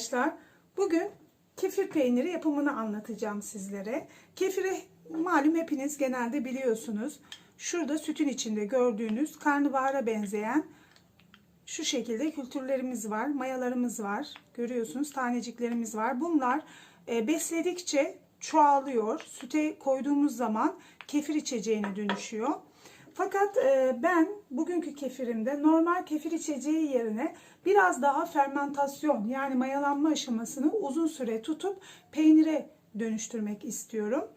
Arkadaşlar. Bugün kefir peyniri yapımını anlatacağım sizlere. Kefiri malum hepiniz genelde biliyorsunuz. Şurada sütün içinde gördüğünüz karnabahara benzeyen şu şekilde kültürlerimiz var, mayalarımız var. Görüyorsunuz taneciklerimiz var. Bunlar e, besledikçe çoğalıyor. Süte koyduğumuz zaman kefir içeceğine dönüşüyor. Fakat e, ben bugünkü kefirimde normal kefir içeceği yerine biraz daha fermentasyon yani mayalanma aşamasını uzun süre tutup peynire dönüştürmek istiyorum.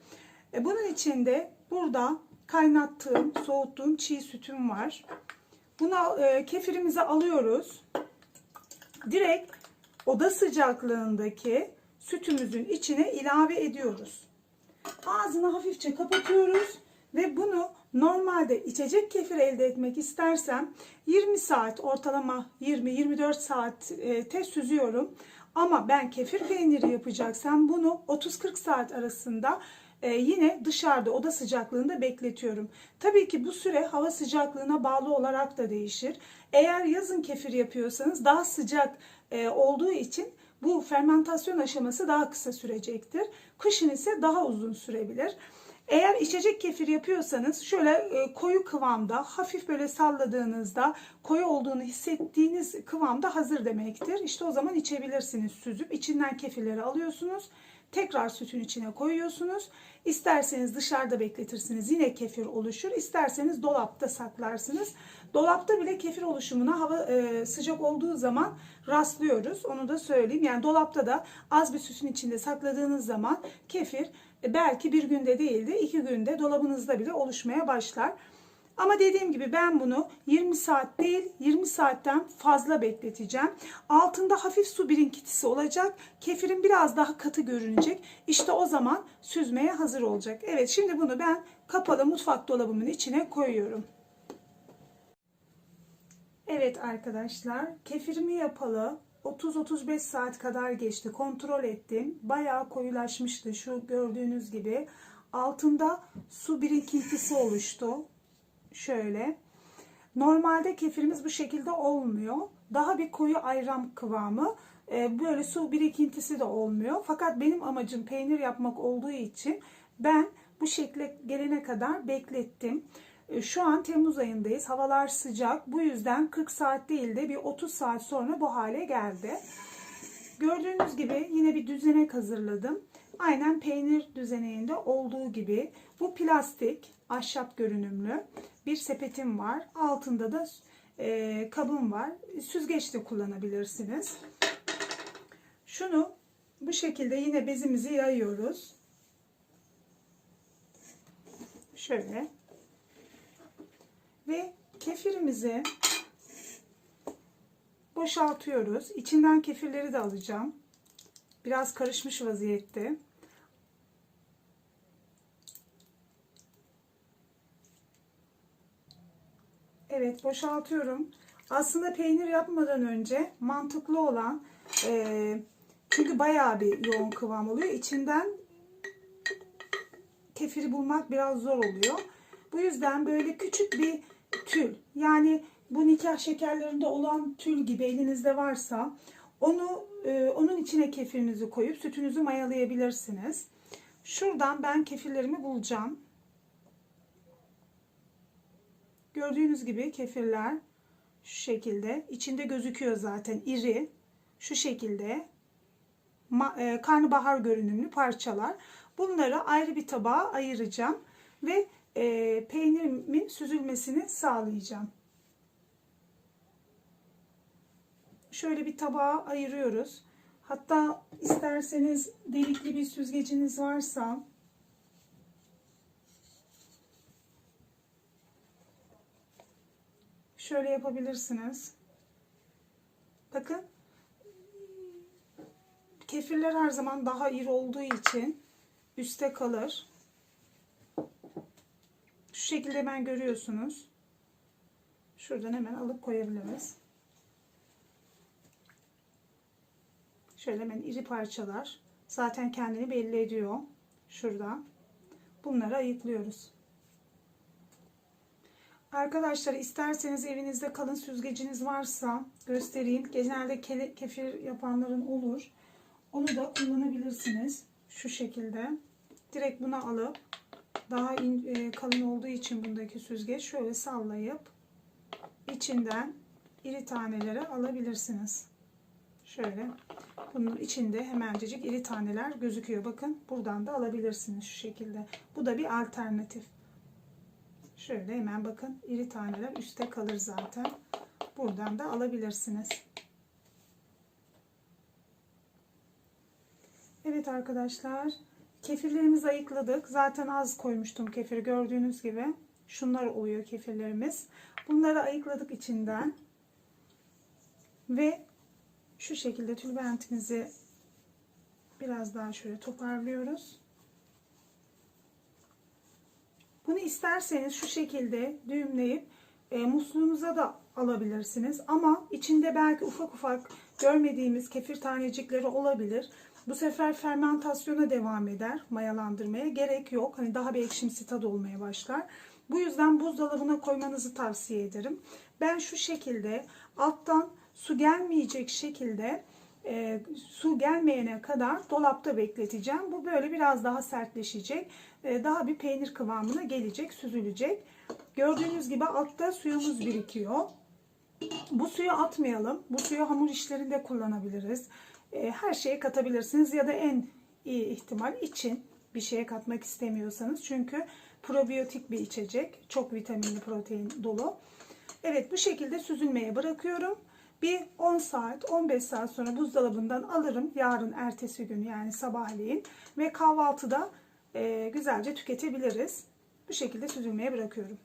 E, bunun için de burada kaynattığım, soğuttuğum çiğ sütüm var. Bunu e, kefirimizi alıyoruz. Direkt oda sıcaklığındaki sütümüzün içine ilave ediyoruz. Ağzını hafifçe kapatıyoruz ve bunu normalde içecek kefir elde etmek istersem 20 saat ortalama 20-24 saatte süzüyorum. Ama ben kefir peyniri yapacaksam bunu 30-40 saat arasında e, yine dışarıda oda sıcaklığında bekletiyorum. Tabii ki bu süre hava sıcaklığına bağlı olarak da değişir. Eğer yazın kefir yapıyorsanız daha sıcak e, olduğu için bu fermentasyon aşaması daha kısa sürecektir. Kışın ise daha uzun sürebilir. Eğer içecek kefir yapıyorsanız şöyle e, koyu kıvamda hafif böyle salladığınızda koyu olduğunu hissettiğiniz kıvamda hazır demektir. İşte o zaman içebilirsiniz süzüp içinden kefirleri alıyorsunuz. Tekrar sütün içine koyuyorsunuz. İsterseniz dışarıda bekletirsiniz yine kefir oluşur. İsterseniz dolapta saklarsınız. Dolapta bile kefir oluşumuna hava e, sıcak olduğu zaman rastlıyoruz. Onu da söyleyeyim. Yani dolapta da az bir sütün içinde sakladığınız zaman kefir belki bir günde değil de iki günde dolabınızda bile oluşmaya başlar. Ama dediğim gibi ben bunu 20 saat değil 20 saatten fazla bekleteceğim. Altında hafif su birinkitisi olacak. Kefirin biraz daha katı görünecek. İşte o zaman süzmeye hazır olacak. Evet şimdi bunu ben kapalı mutfak dolabımın içine koyuyorum. Evet arkadaşlar kefirimi yapalı 30-35 saat kadar geçti. Kontrol ettim. Bayağı koyulaşmıştı. Şu gördüğünüz gibi altında su birikintisi oluştu. Şöyle. Normalde kefirimiz bu şekilde olmuyor. Daha bir koyu ayran kıvamı. Ee, böyle su birikintisi de olmuyor. Fakat benim amacım peynir yapmak olduğu için ben bu şekle gelene kadar beklettim. Ee, şu an Temmuz ayındayız. Havalar sıcak. Bu yüzden 40 saat değil de bir 30 saat sonra bu hale geldi. Gördüğünüz gibi yine bir düzenek hazırladım. Aynen peynir düzeneğinde olduğu gibi bu plastik ahşap görünümlü bir sepetim var. Altında da e, kabım var. Süzgeç de kullanabilirsiniz. Şunu bu şekilde yine bezimizi yayıyoruz. Şöyle. Ve kefirimizi boşaltıyoruz. İçinden kefirleri de alacağım. Biraz karışmış vaziyette. Evet boşaltıyorum. Aslında peynir yapmadan önce mantıklı olan e, çünkü bayağı bir yoğun kıvam oluyor. İçinden kefiri bulmak biraz zor oluyor. Bu yüzden böyle küçük bir tül yani bu nikah şekerlerinde olan tül gibi elinizde varsa onu e, onun içine kefirinizi koyup sütünüzü mayalayabilirsiniz. Şuradan ben kefirlerimi bulacağım. Gördüğünüz gibi kefirler şu şekilde içinde gözüküyor zaten iri şu şekilde e, karnabahar görünümlü parçalar. Bunları ayrı bir tabağa ayıracağım ve e, peynirimin süzülmesini sağlayacağım. Şöyle bir tabağa ayırıyoruz. Hatta isterseniz delikli bir süzgeciniz varsa şöyle yapabilirsiniz. Bakın kefirler her zaman daha iri olduğu için üste kalır. Şu şekilde hemen görüyorsunuz. Şuradan hemen alıp koyabiliriz. Şöyle hemen iri parçalar. Zaten kendini belli ediyor. Şurada. Bunları ayıklıyoruz. Arkadaşlar isterseniz evinizde kalın süzgeciniz varsa göstereyim. Genelde kele- kefir yapanların olur. Onu da kullanabilirsiniz. Şu şekilde. Direkt bunu alıp daha in- e, kalın olduğu için bundaki süzgeç şöyle sallayıp içinden iri taneleri alabilirsiniz. Şöyle. Bunun içinde hemencecik iri taneler gözüküyor. Bakın buradan da alabilirsiniz şu şekilde. Bu da bir alternatif. Şöyle hemen bakın iri taneler üstte kalır zaten. Buradan da alabilirsiniz. Evet arkadaşlar kefirlerimizi ayıkladık. Zaten az koymuştum kefir gördüğünüz gibi. Şunlar oluyor kefirlerimiz. Bunları ayıkladık içinden. Ve şu şekilde tülbentimizi biraz daha şöyle toparlıyoruz. Bunu isterseniz şu şekilde düğümleyip e, musluğunuza da alabilirsiniz. Ama içinde belki ufak ufak görmediğimiz kefir tanecikleri olabilir. Bu sefer fermentasyona devam eder. Mayalandırmaya gerek yok. Hani daha bir ekşimsi tadı olmaya başlar. Bu yüzden buzdolabına koymanızı tavsiye ederim. Ben şu şekilde alttan su gelmeyecek şekilde e, su gelmeyene kadar dolapta bekleteceğim. Bu böyle biraz daha sertleşecek. E, daha bir peynir kıvamına gelecek, süzülecek. Gördüğünüz gibi altta suyumuz birikiyor. Bu suyu atmayalım. Bu suyu hamur işlerinde kullanabiliriz. E, her şeye katabilirsiniz ya da en iyi ihtimal için bir şeye katmak istemiyorsanız. Çünkü probiyotik bir içecek. Çok vitaminli, protein dolu. Evet bu şekilde süzülmeye bırakıyorum. Bir 10 saat, 15 saat sonra buzdolabından alırım. Yarın ertesi gün yani sabahleyin. Ve kahvaltıda e, güzelce tüketebiliriz. Bu şekilde süzülmeye bırakıyorum.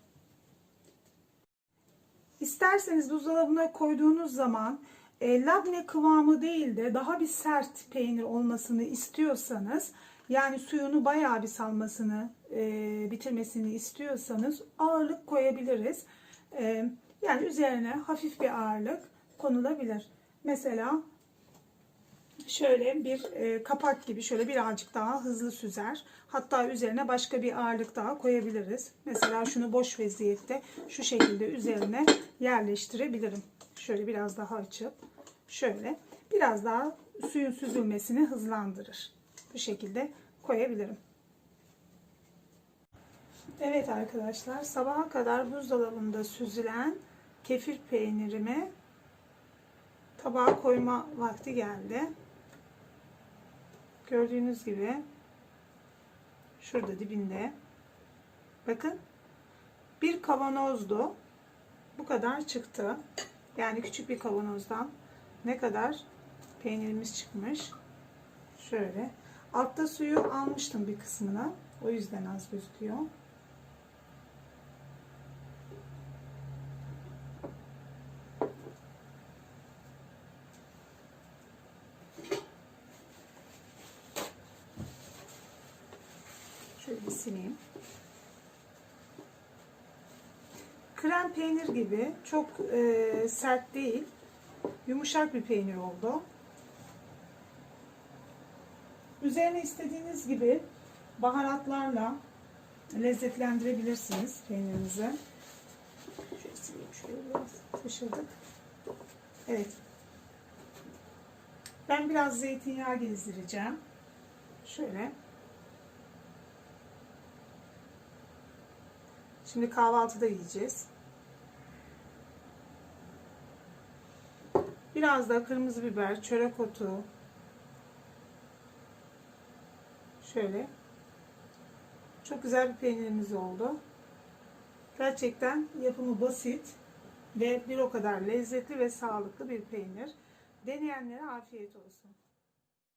İsterseniz buzdolabına koyduğunuz zaman e, labne kıvamı değil de daha bir sert peynir olmasını istiyorsanız yani suyunu bayağı bir salmasını e, bitirmesini istiyorsanız ağırlık koyabiliriz. E, yani üzerine hafif bir ağırlık konulabilir. Mesela şöyle bir e, kapak gibi şöyle birazcık daha hızlı süzer. Hatta üzerine başka bir ağırlık daha koyabiliriz. Mesela şunu boş vaziyette şu şekilde üzerine yerleştirebilirim. Şöyle biraz daha açıp şöyle biraz daha suyun süzülmesini hızlandırır. Bu şekilde koyabilirim. Evet arkadaşlar sabaha kadar buzdolabında süzülen kefir peynirimi tabağa koyma vakti geldi. Gördüğünüz gibi şurada dibinde bakın bir kavanozdu. Bu kadar çıktı. Yani küçük bir kavanozdan ne kadar peynirimiz çıkmış. Şöyle. Altta suyu almıştım bir kısmına. O yüzden az gözüküyor. Şöyle bir sileyim. Krem peynir gibi çok e, sert değil. Yumuşak bir peynir oldu. Üzerine istediğiniz gibi baharatlarla lezzetlendirebilirsiniz peynirinizi. Şöyle biraz taşırdık. Evet. Ben biraz zeytinyağı gezdireceğim. Şöyle. Şimdi kahvaltıda yiyeceğiz. Biraz da kırmızı biber, çörek otu. Şöyle. Çok güzel bir peynirimiz oldu. Gerçekten yapımı basit ve bir o kadar lezzetli ve sağlıklı bir peynir. Deneyenlere afiyet olsun.